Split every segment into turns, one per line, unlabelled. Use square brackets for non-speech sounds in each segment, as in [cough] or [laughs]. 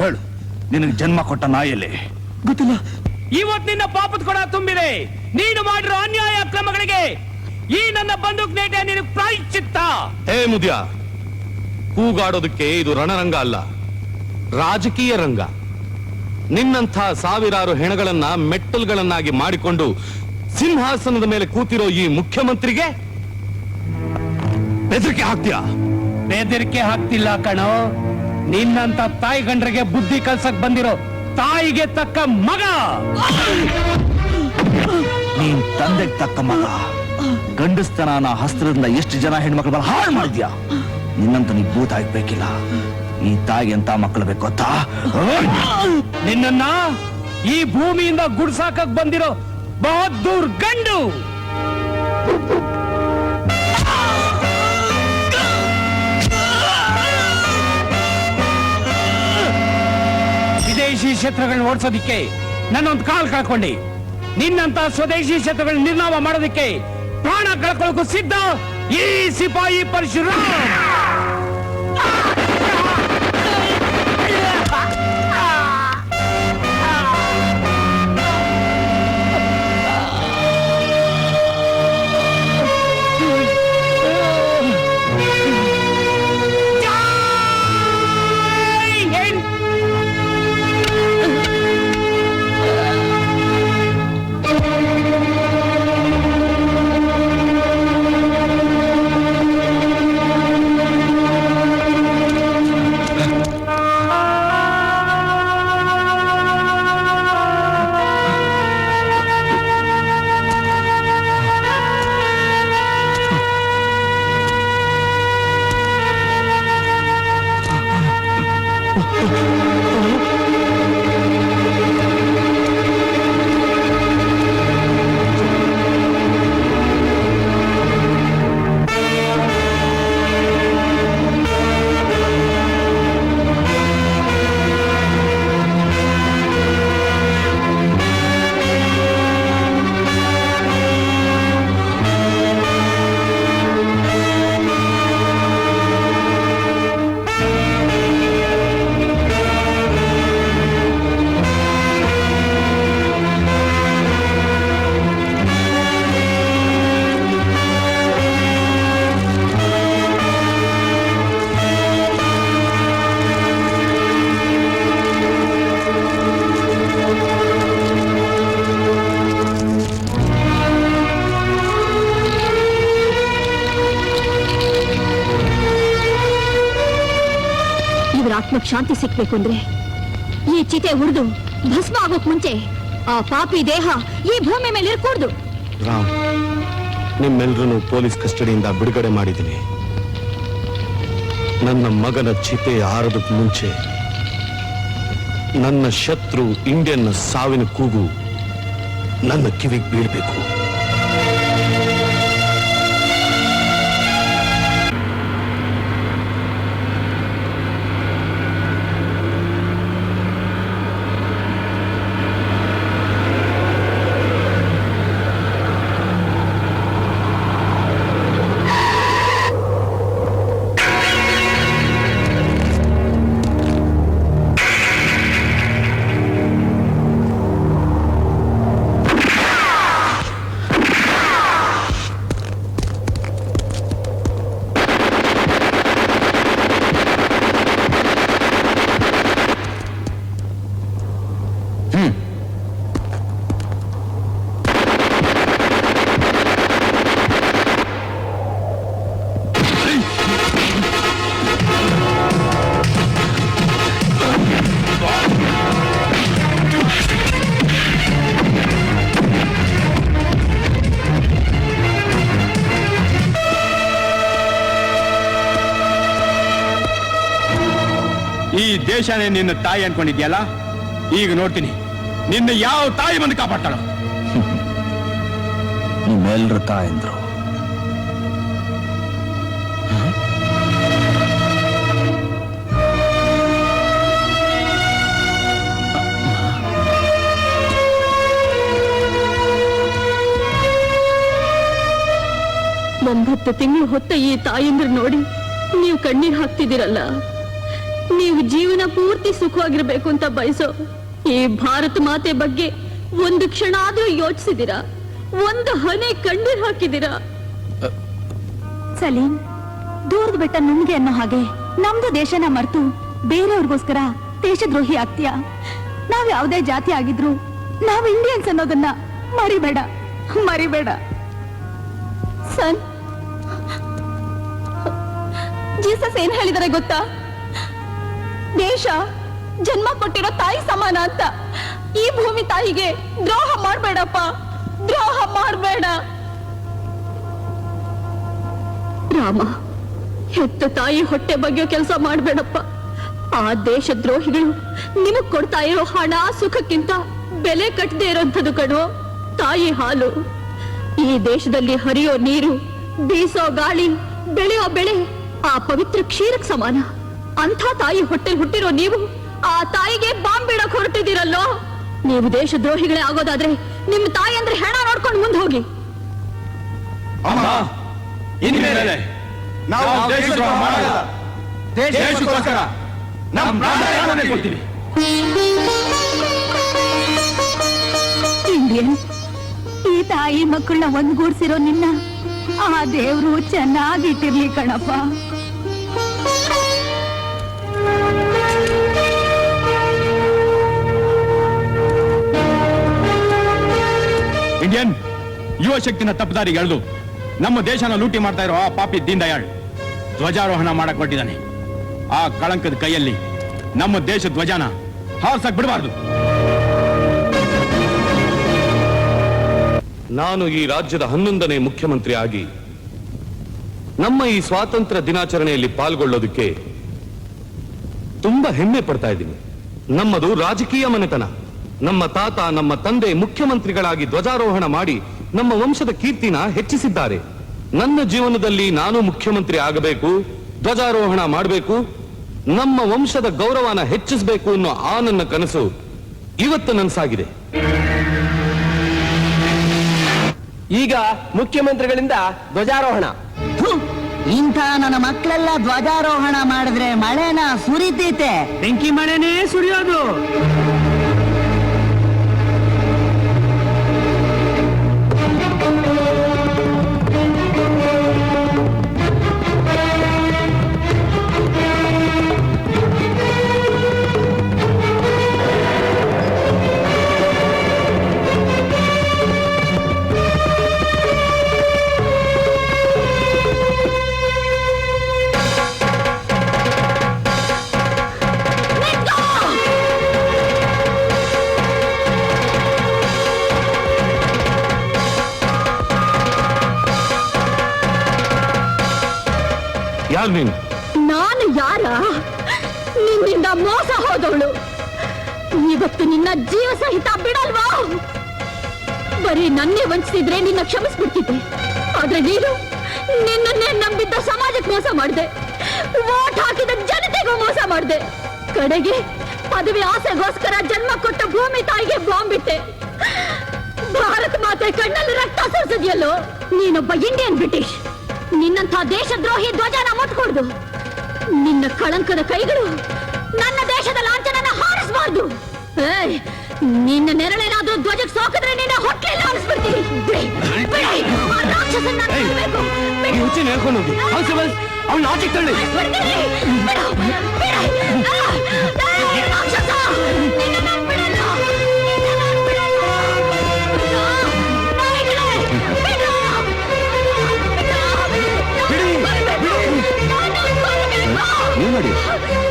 ಹೇಳು. ನಿನಗೆ ಜನ್ಮ ಕೊಟ್ಟ ನಾಯಲ್ಲಿ
ಗೊತ್ತಿಲ್ಲ.
ಇವತ್ ನಿನ್ನ ಪಾಪದ ಕೊಡ ತುಂಬಿದೆ. ನೀನು ಮಾಡಿರೋ ಅನ್ಯಾಯ ಅಕ್ರಮಗಳಿಗೆ ಈ ನನ್ನ ಬಂದೂಕ್ ನೇಟೆ ನಿನಗೆ ಪ್ರಾಯಶ್ಚಿತ್ತ.
ಹೇ ಮುದ್ಯ ಕೂಗಾಡೋದಕ್ಕೆ ಇದು ರಣರಂಗ ಅಲ್ಲ ರಾಜಕೀಯ ರಂಗ. ನಿನ್ನಂಥ ಸಾವಿರಾರು ಹೆಣಗಳನ್ನ ಮೆಟ್ಟಲ್ಗಳನ್ನಾಗಿ ಮಾಡಿಕೊಂಡು ಸಿಂಹಾಸನದ ಮೇಲೆ ಕೂತಿರೋ ಈ ಮುಖ್ಯಮಂತ್ರಿಗೆ ಬೆದರಿಕೆ ಹಾಕ್ತೀಯಾ?
ಬೆದರಿಕೆ ಹಾಕ್ತಿಲ್ಲ ಕಣೋ. ನಿನ್ನಂತ ತಾಯಿ ಗಂಡ್ರಿಗೆ ಬುದ್ಧಿ ಕಲ್ಸಕ್ ಬಂದಿರೋ ತಾಯಿಗೆ ತಕ್ಕ ಮಗ.
ನೀನ್ ತಂದೆಗೆ ತಕ್ಕ ಮಗ. ಗಂಡಸ್ತನ ಹಸ್ತ್ರದಿಂದ ಎಷ್ಟು ಜನ ಹೆಣ್ಮಕ್ಳು ಹಾಳು ಮಾಡಿದ್ಯಾ? ನಿನ್ನಂತ ನೀ ಭೂತ ಆಗ್ಬೇಕಿಲ್ಲ. ಈ ತಾಯಿಗೆ ಎಂತ ಮಕ್ಕಳು ಬೇಕು ಗೊತ್ತಾ?
ನಿನ್ನನ್ನ ಈ ಭೂಮಿಯಿಂದ ಗುಡ್ಸಾಕಕ್ ಬಂದಿರೋ ಬಹದ್ದೂರ್ ಗಂಡು. ವಿದೇಶಿ ಶತ್ರುಗಳನ್ನ ಓಡಿಸೋದಿಕ್ಕೆ ನನ್ನೊಂದು ಕಾಲ್ ಕಳ್ಕೊಂಡಿ ನಿನ್ನಂತ ಸ್ವದೇಶಿ ಶತ್ರುಗಳನ್ನ ನಿರ್ನಾಮ ಮಾಡೋದಿಕ್ಕೆ ಪ್ರಾಣ ಕಳ್ಕೊಳ್ಳೋಕು ಸಿದ್ಧ. ಈ ಸಿಪಾಯಿ ಪರಶುರಾಮ್!
ಶಾಂತಿ ಸಿಕ್ಬೇಕು ಅಂದ್ರೆ ಈ ಚಿತೆ ಹುರಿದು ಭಸ್ಮ ಆಗೋಕ್ ಮುಂಚೆ ಆ ಪಾಪಿ ದೇಹ ಈ ಭೂಮಿ ಮೇಲೆ ಇರ್ಕೂಡ್ದು.
ರಾಮ್, ನಿಮ್ಮೆಲ್ರನ್ನು ಪೊಲೀಸ್ ಕಸ್ಟಡಿಯಿಂದ ಬಿಡುಗಡೆ ಮಾಡಿದ್ದೀನಿ. ನನ್ನ ಮಗನ ಚಿತೆ ಹಾರದಕ್ಕೆ ಮುಂಚೆ ನನ್ನ ಶತ್ರು ಇಂಡಿಯನ್ ಸಾವಿನ ಕೂಗು ನನ್ನ ಕಿವಿಗೆ ಬೀಳ್ಬೇಕು.
ದೇಶನೇ ನಿನ್ನ ತಾಯಿ ಅನ್ಕೊಂಡಿದ್ಯಲ್ಲ? ಈಗ ನೋಡ್ತೀನಿ. ನಿನ್ನ ಯಾವ ತಾಯಿ ಬಂದು ಕಾಪಾಡ್ತಾಳೋ? [laughs]
ನಿಮ್ಮೆಲ್ಲರ ತಾಯಂದ್ರು.
ಒಂಬತ್ತು ತಿಂಗಳು ಹೊತ್ತ ಈ ತಾಯಂದ್ರ ನೋಡಿ ನೀವು ಕಣ್ಣೀರ್ ಹಾಕ್ತಿದ್ದೀರಲ್ಲ. ನೀವು ಜೀವನ ಪೂರ್ತಿ ಸುಖವಾಗಿರ್ಬೇಕು ಅಂತ ಬಯಸೋ ಈ ಭಾರತ ಮಾತೆ ಬಗ್ಗೆ ಒಂದು ಕ್ಷಣ ಆದ್ರೂ ಯೋಚಿಸಿದಿರಾ? ಒಂದು ಹನಿ ಕಣ್ಣೀರ್ ಹಾಕಿದಿರಾ? ಸಲೀಂ, ದೂರದ ಬೆಟ್ಟ ನಮ್ಗೆ ಅನ್ನೋ ಹಾಗೆ ನಮ್ದು ದೇಶನ ಮರ್ತು ಬೇರೆಯವ್ರಿಗೋಸ್ಕರ ದೇಶದ್ರೋಹಿ ಆಗ್ತೀಯ? ನಾವ್ ಯಾವ್ದೇ ಜಾತಿ ಆಗಿದ್ರು ನಾವ್ ಇಂಡಿಯನ್ಸ್ ಅನ್ನೋದನ್ನ ಮರಿಬೇಡ ಮರಿಬೇಡ. ಸನ್, ಜೀಸಸ್ ಏನ್ ಹೇಳಿದಾರೆ ಗೊತ್ತಾ? ದೇಶ ಜನ್ಮ ಕೊಟ್ಟಿರೋ ತಾಯಿ ಸಮಾನ ಅಂತ. ಈ ಭೂಮಿ ತಾಯಿಗೆ ದ್ರೋಹ ಮಾಡ್ಬೇಡಪ್ಪ. ದ್ರೋಹ ಮಾಡ್ಬೇಡ. ರಾಮ, ಹೆತ್ತ ತಾಯಿ ಹೊಟ್ಟೆ ಬಗ್ಗೆ ಕೆಲಸ ಮಾಡ್ಬೇಡಪ್ಪ. ಆ ದೇಶ ದ್ರೋಹಿಗಳು ನಿಮಗ್ ಕೊಡ್ತಾ ಇರೋ ಹಣ, ಸುಖಕ್ಕಿಂತ ಬೆಲೆ ಕಟ್ಟದೆ ಇರೋಂಥದ್ದು ಕಣೋ. ತಾಯಿ ಹಾಲು. ಈ ದೇಶದಲ್ಲಿ ಹರಿಯೋ ನೀರು, ಬೀಸೋ ಗಾಳಿ, ಬೆಳೆಯೋ ಬೆಳೆ ಆ ಪವಿತ್ರ ಕ್ಷೀರಕ್ ಸಮಾನ. ಅಂಥ ತಾಯಿ ಹೊಟ್ಟೆಲ್ ಹುಟ್ಟಿರೋ ನೀವು ಆ ತಾಯಿಗೆ ಬಾಂಬ್ ಬಿಡಕ್ ಹೊರಟಿದ್ದೀರಲ್ಲೋ? ನೀವು ದೇಶ ದ್ರೋಹಿಗಳೇ ಆಗೋದಾದ್ರೆ ನಿಮ್ ತಾಯಿ ಅಂದ್ರೆ ಹೆಣ ನೋಡ್ಕೊಂಡು ಮುಂದೆ ಹೋಗಿ.
ಅಮ್ಮ ಇನ್ಮೇಲೆ ನಾವು ದೇಶದ್ರೋಹ ಮಾಡಲ್ಲ. ದೇಶಕ್ಕೋಸ್ಕರ ನಮ್ಮ ಪ್ರಾಣವನ್ನೇ ಕೊಡ್ತೀವಿ.
ಇಂಡಿಯನ್ ಈ ತಾಯಿ ಮಕ್ಕಳನ್ನ ಒಂದ್ಗೂಡ್ಸಿರೋ ನಿನ್ನ ಆ ದೇವ್ರು ಚೆನ್ನಾಗಿಟ್ಟಿರ್ಲಿ ಕಣಪ್ಪ.
ಇಂಡಿಯನ್ ಯುವ ಶಕ್ತಿನ ತಪ್ಪದಾರಿಗೆ ಎಳೆದು ನಮ್ಮ ದೇಶನ ಲೂಟಿ ಮಾಡ್ತಾ ಇರೋ ಆ ಪಾಪಿ ದೀನ್ ದಯಾಳ್ ಧ್ವಜಾರೋಹಣ ಮಾಡಕ್ ಆ ಕಳಂಕದ ಕೈಯಲ್ಲಿ ನಮ್ಮ ದೇಶ ಧ್ವಜಾನ ಹಾರ್ಸಕ್ ಬಿಡಬಾರ್ದು.
ನಾನು ಈ ರಾಜ್ಯದ ಹನ್ನೊಂದನೇ ಮುಖ್ಯಮಂತ್ರಿ ಆಗಿ ನಮ್ಮ ಈ ಸ್ವಾತಂತ್ರ್ಯ ದಿನಾಚರಣೆಯಲ್ಲಿ ಪಾಲ್ಗೊಳ್ಳೋದಕ್ಕೆ ತುಂಬಾ ಹೆಮ್ಮೆ ಪಡ್ತಾ ಇದ್ದೀನಿ. ನಮ್ಮದು ರಾಜಕೀಯ ಮನೆತನ. ನಮ್ಮ ತಾತ ನಮ್ಮ ತಂದೆ ಮುಖ್ಯಮಂತ್ರಿಗಳಾಗಿ ಧ್ವಜಾರೋಹಣ ಮಾಡಿ ನಮ್ಮ ವಂಶದ ಕೀರ್ತಿನ ಹೆಚ್ಚಿಸಿದ್ದಾರೆ. ನನ್ನ ಜೀವನದಲ್ಲಿ ನಾನು ಮುಖ್ಯಮಂತ್ರಿ ಆಗಬೇಕು ಧ್ವಜಾರೋಹಣ ಮಾಡಬೇಕು ನಮ್ಮ ವಂಶದ ಗೌರವನ ಹೆಚ್ಚಿಸಬೇಕು ಅನ್ನೋ ಆ ನನ್ನ ಕನಸು ಇವತ್ತು ನನಸಾಗಿದೆ.
ಈಗ ಮುಖ್ಯಮಂತ್ರಿಗಳಿಂದ ಧ್ವಜಾರೋಹಣ.
ಇಂಥ ನನ್ನ ಮಕ್ಕಳೆಲ್ಲ ಧ್ವಜಾರೋಹಣ ಮಾಡಿದ್ರೆ ಮಳೆನ ಸುರಿತೈತೆ.
ಬೆಂಕಿ ಮಳೆನೇ ಸುರಿಯೋದು.
ಯಾರು ನೀನು?
ನಾನು ಯಾರ? ನಿನ್ನಿಂದ ಮೋಸ ಹೋದವಳು. ಇವತ್ತು ನಿನ್ನ ಜೀವ ಸಹಿತ ಬಿಡಲ್ವಾ? ಬರೀ ನನ್ನೇ ವಂಚಿಸಿದ್ರೆ ನಿನ್ನ ಕ್ಷಮಿಸ್ಬಿಡ್ತಿದ್ದೆ. ಆದ್ರೆ ನೀನು ನಿನ್ನನ್ನೇ ನಂಬಿದ್ದ ಸಮಾಜಕ್ಕೆ ಮೋಸ ಮಾಡಿದೆ. ಓಟ್ ಹಾಕಿದ ಜನತೆಗೂ ಮೋಸ ಮಾಡಿದೆ. ಕಡೆಗೆ ಪದವಿ ಆಸೆಗೋಸ್ಕರ ಜನ್ಮ ಕೊಟ್ಟ ಭೂಮಿ ತಾಯಿಗೆ ಬಾಂಬ್ ಬಿಟ್ಟೆ. ಭಾರತ ಮಾತೆ ಕಣ್ಣಲ್ಲಿ ರಕ್ತ ಸುರಿಸಿದ್ಯಲ್ಲೋ? ನೀನೊಬ್ಬ ಇಂಡಿಯನ್ ಬ್ರಿಟಿಷ್ ನಿನ್ನಂಥ ದೇಶದ್ರೋಹಿ ಧ್ವಜನ ಮುಟ್ಕೊಡ್ದು ನಿನ್ನ ಕಳಂಕದ ಕೈಗಳು ನನ್ನ ದೇಶದ ಲಾಂಛನನ ಹಾರಿಸಬಾರ್ದು ನಿನ್ನ ನೆರಳೇನಾದ್ರೂ ಧ್ವಜಕ್ಕೆ ಸೋಕಿದ್ರೆ ನಿನ್ನ ಹೊಟ್ಟೆಲ್ಲ ಹಾರಿಸ್ಬಿಡ್ತೀನಿ. ಬಿಡಿ.
ಹೇಳ್ಕೊಂಡು ಹೋಗಿ ಅವ್ನ ಆಚೆಗೆ ತಳ್ಳಿ
ರಾಕ್ಷಸ! ಕೊಲ್ಬೇಕು. ನೀನ್
ನೋಡಿ
ನಾನು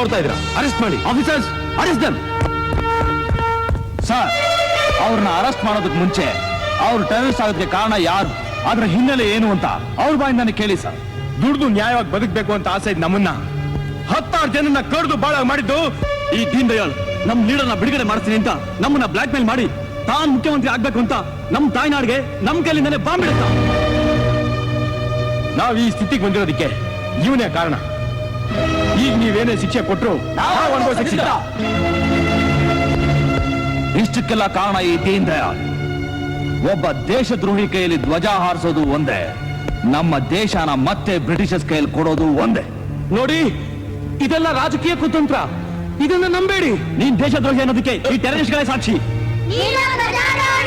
ನೋಡ್ತಾ ಇದ್ರ ಅರೆಸ್ಟ್ ಮಾಡಿ.
ಆಫೀಸರ್ಸ್ ಅರೆಸ್ಟ್ ದಮ್ ಸರ್ ಅವ್ರನ್ನ ಅರೆಸ್ಟ್ ಮಾಡೋದಕ್ಕೆ ಮುಂಚೆ ಅವ್ರು ಟೆರರಿಸ್ಟ್ ಆಗೋದಕ್ಕೆ ಕಾರಣ ಯಾರು? ಅದ್ರ ಹಿನ್ನೆಲೆ ಏನು ಅಂತ ಅವ್ರ ಬಾಯಿಂದಾನೆ ಕೇಳಿ ಸರ್
ದುಡ್ದು ನ್ಯಾಯವಾಗಿ ಬದುಕಬೇಕು ಅಂತ ಆಸೆ ಇದೆ ನಮ್ಮನ್ನ. ಹತ್ತಾರು ಜನನ್ನ ಕಡ್ದು ಬಾಳ ಮಾಡಿದ್ದು ಈ ದೀನ್ ದಯಾಳ್ ನಮ್ ಲೀಡರ್ನ ಬಿಡುಗಡೆ ಮಾಡ್ತೀನಿ ಅಂತ ನಮ್ಮನ್ನ ಬ್ಲಾಕ್ ಮೇಲ್ ಮಾಡಿ ತಾನ್ ಮುಖ್ಯಮಂತ್ರಿ ಆಗ್ಬೇಕು ಅಂತ ನಮ್ ತಾಯ್ನಾಡ್ಗೆ ನಮ್ ಕೈಲಿಂದಾನೆ ಬಾಂಬ್ ಇಡುತ್ತ ನಾವ್ ಈ ಸ್ಥಿತಿಗೆ ಬಂದಿರೋದಕ್ಕೆ ಇವನೇ ಕಾರಣ. ಈಗ ನೀವೇನೇ ಶಿಕ್ಷೆ ಕೊಟ್ಟರು ನಾವ್ ಅನುಭವಿಸಕ್ಕೆ ಶಿಕ್ಷಿತ
ಇಷ್ಟಕ್ಕೆಲ್ಲ ಕಾರಣ ಈ ದೀನ್ ದಯಾಳ್ ಒಬ್ಬ ದೇಶದ್ರೋಹಿ ಕೈಯಲ್ಲಿ ಧ್ವಜ ಹಾರಿಸೋದು ಒಂದೇ ನಮ್ಮ ದೇಶನ ಮತ್ತೆ ಬ್ರಿಟಿಷರ್ಸ್ ಕೈಯಲ್ಲಿ ಕೊಡೋದು ಒಂದೇ.
ನೋಡಿ ಇದೆಲ್ಲ ರಾಜಕೀಯ ಕುತಂತ್ರ. ಇದನ್ನ ನಂಬೇಡಿ.
ನೀನ್ ದೇಶದ್ರೋಹಿ ಅನ್ನೋದಕ್ಕೆ ಈ ಟೆರರಿಸ್ಟ್ಗಳೇ ಸಾಕ್ಷಿ.
ಧ್ವಜಾರೋಹಣ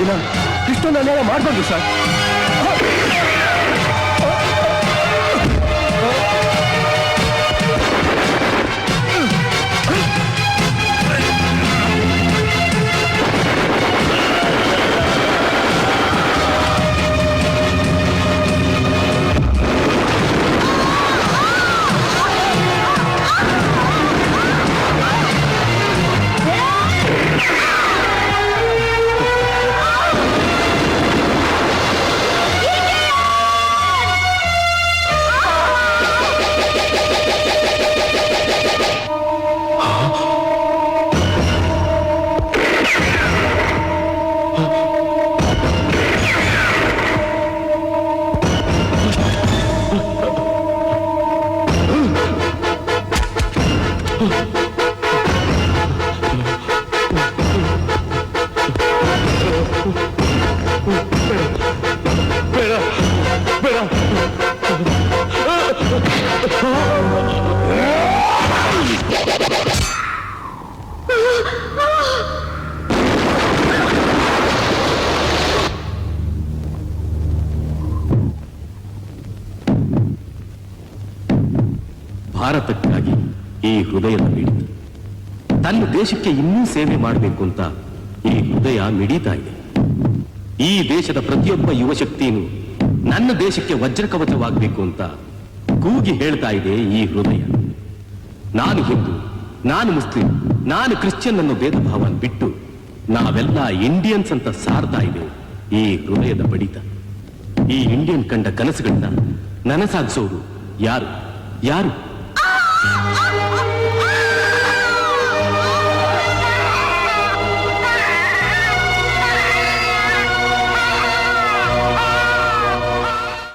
ದಿನ ಇಷ್ಟೊಂದು ಅನ್ಯಾಯ ಮಾಡಬಾರ್ದು ಸರ್
ದೇಶಕ್ಕೆ ಇನ್ನೂ ಸೇವೆ ಮಾಡಬೇಕು ಅಂತ ಈ ಹೃದಯ ಮಿಡಿತಾ ಇದೆ. ಈ ದೇಶದ ಪ್ರತಿಯೊಬ್ಬ ಯುವ ಶಕ್ತಿನೂ ನನ್ನ ದೇಶಕ್ಕೆ ವಜ್ರಕವಚವಾಗಬೇಕು ಅಂತ ಕೂಗಿ ಹೇಳ್ತಾ ಇದೆ ಈ ಹೃದಯ. ನಾನು ಹಿಂದೂ, ನಾನು ಮುಸ್ಲಿಂ, ನಾನು ಕ್ರಿಶ್ಚಿಯನ್ ಅನ್ನೋ ಭೇದ ಭಾವನ ಬಿಟ್ಟು ನಾವೆಲ್ಲ ಇಂಡಿಯನ್ಸ್ ಅಂತ ಸಾರ್ತಾ ಇದೆ ಈ ಹೃದಯದ ಬಡಿತ. ಈ ಇಂಡಿಯನ್ ಕಂಡ ಕನಸುಗಳನ್ನ ನನಸಾಗಿಸೋರು ಯಾರು? ಯಾರು?